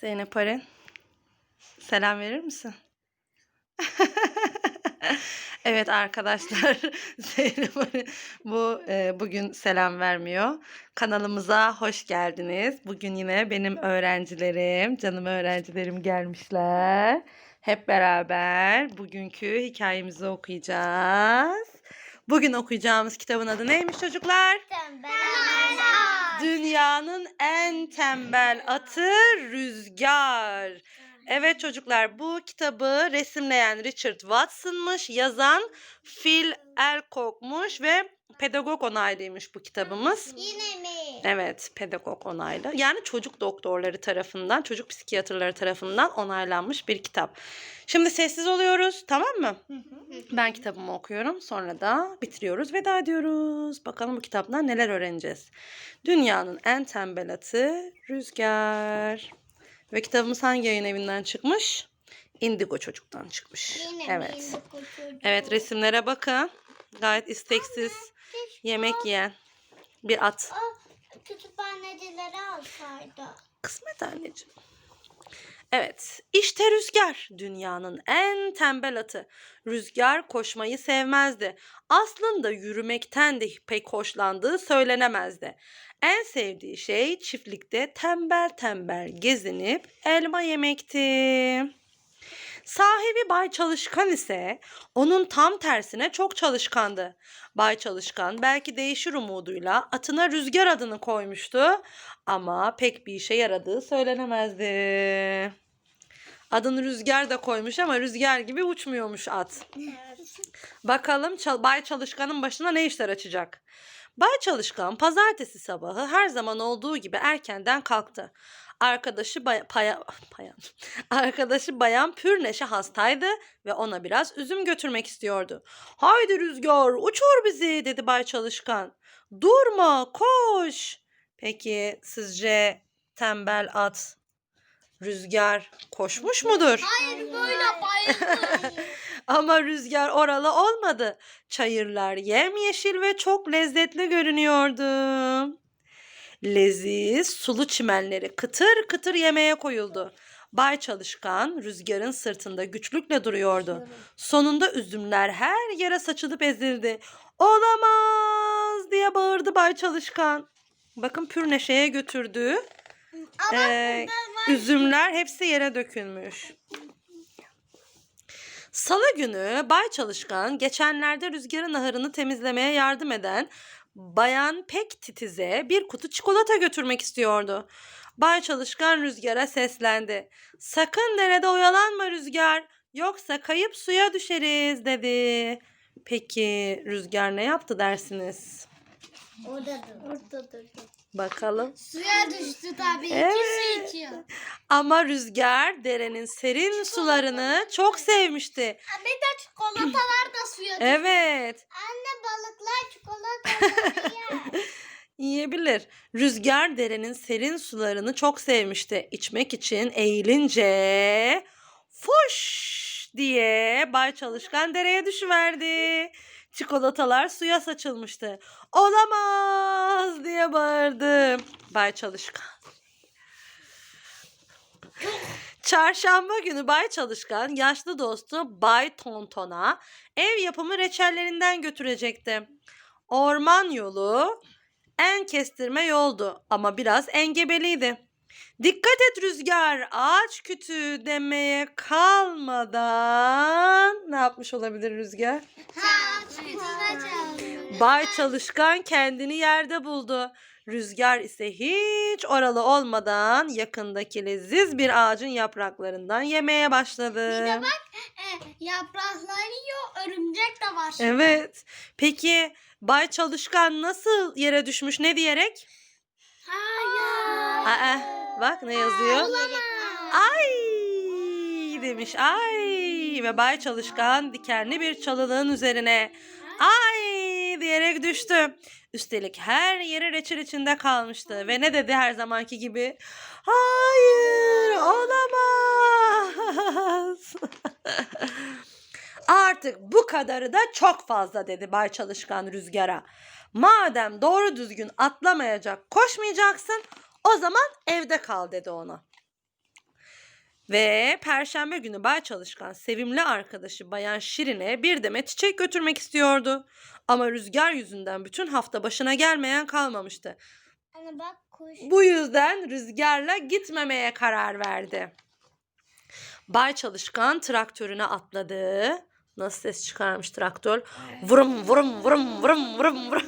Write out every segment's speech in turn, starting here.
Zeynep Arın. Selam verir misin? evet arkadaşlar Zeynep Arın bu e, bugün selam vermiyor. Kanalımıza hoş geldiniz. Bugün yine benim öğrencilerim, canım öğrencilerim gelmişler. Hep beraber bugünkü hikayemizi okuyacağız. Bugün okuyacağımız kitabın adı neymiş çocuklar? Dünyanın en tembel atı Rüzgar. Evet çocuklar bu kitabı resimleyen Richard Watson'mış, yazan Phil Alcock'muş ve pedagog onaylıymış bu kitabımız. Yine mi? Evet, pedagog onaylı. Yani çocuk doktorları tarafından, çocuk psikiyatrları tarafından onaylanmış bir kitap. Şimdi sessiz oluyoruz, tamam mı? Ben kitabımı okuyorum. Sonra da bitiriyoruz, veda ediyoruz. Bakalım bu kitaptan neler öğreneceğiz. Dünyanın en tembel atı Rüzgar. Ve kitabımız hangi yayın evinden çıkmış? Indigo Çocuk'tan çıkmış. Yine evet. Evet resimlere bakın. Gayet isteksiz yemek yiyen bir at. O kütüphanecileri alsaydı. Kısmet anneciğim. Evet, işte Rüzgar, dünyanın en tembel atı. Rüzgar koşmayı sevmezdi. Aslında yürümekten de pek hoşlandığı söylenemezdi. En sevdiği şey çiftlikte tembel tembel gezinip elma yemekti. Sahibi Bay Çalışkan ise onun tam tersine çok çalışkandı. Bay Çalışkan belki değişir umuduyla atına Rüzgar adını koymuştu ama pek bir işe yaradığı söylenemezdi. Adını Rüzgar da koymuş ama rüzgar gibi uçmuyormuş at. Bakalım Bay Çalışkan'ın başına ne işler açacak? Bay Çalışkan pazartesi sabahı her zaman olduğu gibi erkenden kalktı. Arkadaşı bay- paya- payan, arkadaşı Bayan Pürneşe hastaydı ve ona biraz üzüm götürmek istiyordu. Haydi Rüzgar uçur bizi dedi Bay Çalışkan. Durma koş. Peki sizce tembel at Rüzgar koşmuş mudur? Hayır böyle bayıldım. Ama rüzgar oralı olmadı. Çayırlar yemyeşil ve çok lezzetli görünüyordu. Leziz sulu çimenleri kıtır kıtır yemeye koyuldu. Bay Çalışkan rüzgarın sırtında güçlükle duruyordu. Sonunda üzümler her yere saçılıp ezildi. Olamaz diye bağırdı Bay Çalışkan. Bakın pür neşeye götürdüğü eee, üzümler hepsi yere dökülmüş. Salı günü Bay Çalışkan geçenlerde rüzgarın ahırını temizlemeye yardım eden Bayan Pek Titiz'e bir kutu çikolata götürmek istiyordu. Bay Çalışkan rüzgara seslendi. Sakın derede oyalanma rüzgar yoksa kayıp suya düşeriz dedi. Peki rüzgar ne yaptı dersiniz? Orada dur. Orada dur. Bakalım. Suya düştü tabii. Evet. İki su içiyor. Ama rüzgar derenin serin sularını çok sevmişti. Bir de çikolatalar da suya düştü. Evet. Anne balıklar çikolataları yer. Yiyebilir. Rüzgar derenin serin sularını çok sevmişti. İçmek için eğilince fuş diye Bay Çalışkan dereye düşüverdi. Çikolatalar suya saçılmıştı. Olamaz diye bağırdı Bay Çalışkan. Çarşamba günü Bay Çalışkan yaşlı dostu Bay Tonton'a ev yapımı reçellerinden götürecekti. Orman yolu en kestirme yoldu ama biraz engebeliydi. Dikkat et rüzgar, ağaç kütüğü demeye kalmadan ne yapmış olabilir rüzgar? Bay Çalışkan kendini yerde buldu. Rüzgar ise hiç oralı olmadan yakındaki leziz bir ağacın yapraklarından yemeye başladı. Bir de bak e, yaprakları yiyor, örümcek de var. Evet. Peki Bay Çalışkan nasıl yere düşmüş ne diyerek? Hayır. Aa, bak ne yazıyor? Ay demiş. Ay ve Bay Çalışkan dikenli bir çalılığın üzerine ay diyerek düştü. Üstelik her yeri reçel içinde kalmıştı ve ne dedi her zamanki gibi? Hayır olamaz. Artık bu kadarı da çok fazla dedi Bay Çalışkan Rüzgar'a. Madem doğru düzgün atlamayacak, koşmayacaksın o zaman evde kal dedi ona. Ve perşembe günü Bay Çalışkan sevimli arkadaşı Bayan Şirin'e bir demet çiçek götürmek istiyordu. Ama rüzgar yüzünden bütün hafta başına gelmeyen kalmamıştı. Anne bak kuş. Bu yüzden rüzgarla gitmemeye karar verdi. Bay Çalışkan traktörüne atladı. Nasıl ses çıkarmış traktör? Vurum vurum vurum vurum vurum vurum.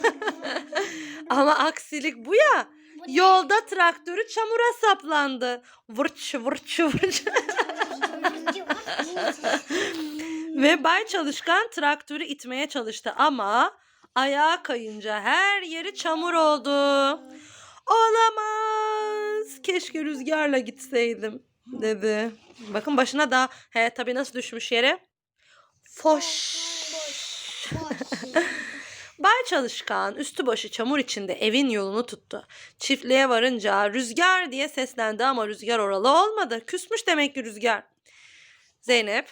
Ama aksilik bu ya. Yolda traktörü çamura saplandı. Vırç vırç vırç. Ve Bay Çalışkan traktörü itmeye çalıştı ama ayağa kayınca her yeri çamur oldu. Olamaz. Keşke rüzgarla gitseydim dedi. Bakın başına da he tabii nasıl düşmüş yere? Foş. Çalışkan üstü başı çamur içinde evin yolunu tuttu. Çiftliğe varınca rüzgar diye seslendi ama rüzgar oralı olmadı. Küsmüş demek ki rüzgar. Zeynep,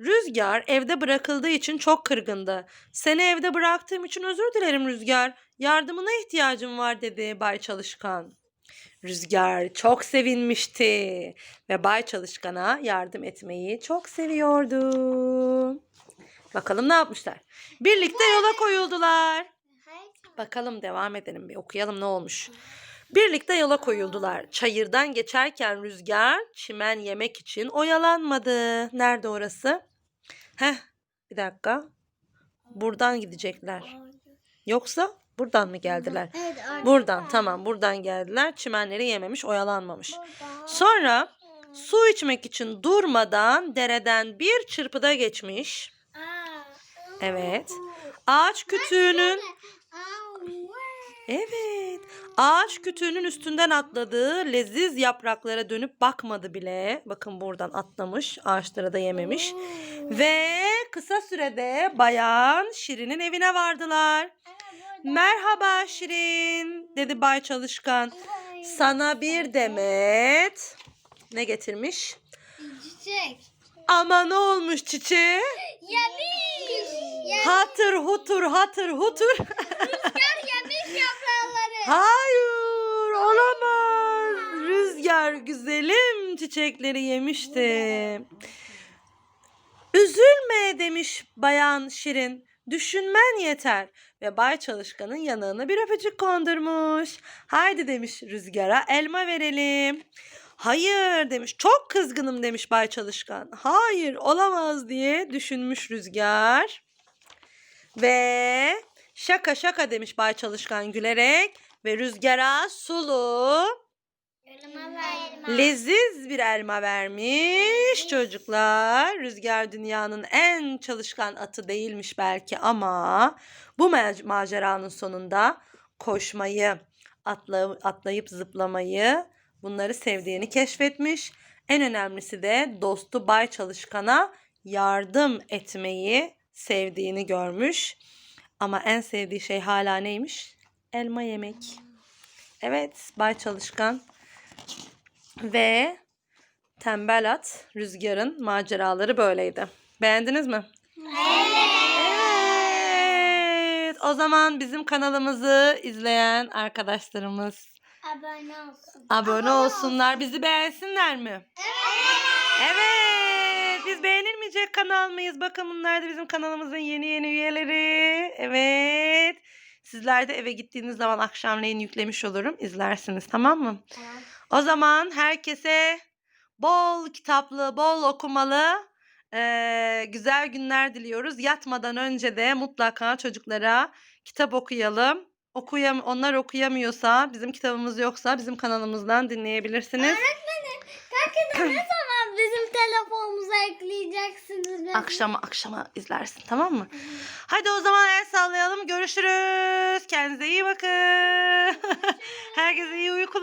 Rüzgar evde bırakıldığı için çok kırgındı. Seni evde bıraktığım için özür dilerim Rüzgar. Yardımına ihtiyacım var dedi Bay Çalışkan. Rüzgar çok sevinmişti ve Bay Çalışkan'a yardım etmeyi çok seviyordu. Bakalım ne yapmışlar? Birlikte yola koyuldular. Bakalım devam edelim bir okuyalım ne olmuş. Birlikte yola koyuldular. Çayırdan geçerken rüzgar çimen yemek için oyalanmadı. Nerede orası? Heh bir dakika. Buradan gidecekler. Yoksa buradan mı geldiler? Buradan tamam buradan geldiler. Çimenleri yememiş oyalanmamış. Sonra su içmek için durmadan dereden bir çırpıda geçmiş. Evet. Ağaç kütüğünün Evet. Ağaç kütüğünün üstünden atladığı leziz yapraklara dönüp bakmadı bile. Bakın buradan atlamış. Ağaçlara da yememiş. Ve kısa sürede bayan Şirin'in evine vardılar. Merhaba Şirin dedi Bay Çalışkan. Sana bir demet ne getirmiş? Çiçek. Ama ne olmuş çiçeğe? Yemiş. Yemiş. Hatır hutur hatır hutur. yemiş yaprağları. Hayır olamaz. Rüzgar güzelim çiçekleri yemişti. Üzülme demiş bayan Şirin. Düşünmen yeter. Ve Bay Çalışkan'ın yanağına bir öpücük kondurmuş. Haydi demiş Rüzgar'a elma verelim. Hayır demiş. Çok kızgınım demiş Bay Çalışkan. Hayır olamaz diye düşünmüş Rüzgar. Ve şaka şaka demiş Bay Çalışkan gülerek ve rüzgara sulu leziz bir elma vermiş çocuklar. Rüzgar dünyanın en çalışkan atı değilmiş belki ama bu ma- maceranın sonunda koşmayı, atla- atlayıp zıplamayı bunları sevdiğini keşfetmiş. En önemlisi de dostu Bay Çalışkan'a yardım etmeyi sevdiğini görmüş. Ama en sevdiği şey hala neymiş? Elma yemek. Evet, Bay Çalışkan ve Tembel At Rüzgar'ın maceraları böyleydi. Beğendiniz mi? Evet. O zaman bizim kanalımızı izleyen arkadaşlarımız Abone olsun. abone olsunlar. Bizi beğensinler mi? Evet. Biz beğenilmeyecek kanal mıyız? Bakın bunlar da bizim kanalımızın yeni yeni üyeleri. Evet. Sizler de eve gittiğiniz zaman akşamleyin yüklemiş olurum. İzlersiniz tamam mı? Tamam. O zaman herkese bol kitaplı, bol okumalı, eee, güzel günler diliyoruz. Yatmadan önce de mutlaka çocuklara kitap okuyalım. Okuyam onlar okuyamıyorsa, bizim kitabımız yoksa bizim kanalımızdan dinleyebilirsiniz. Peki de ne zaman bizim telefonumuza ekleyeceksiniz? Ben- Akşama akşama izlersin tamam mı? Hadi o zaman el sallayalım. Görüşürüz. Kendinize iyi bakın. Herkese iyi uykular.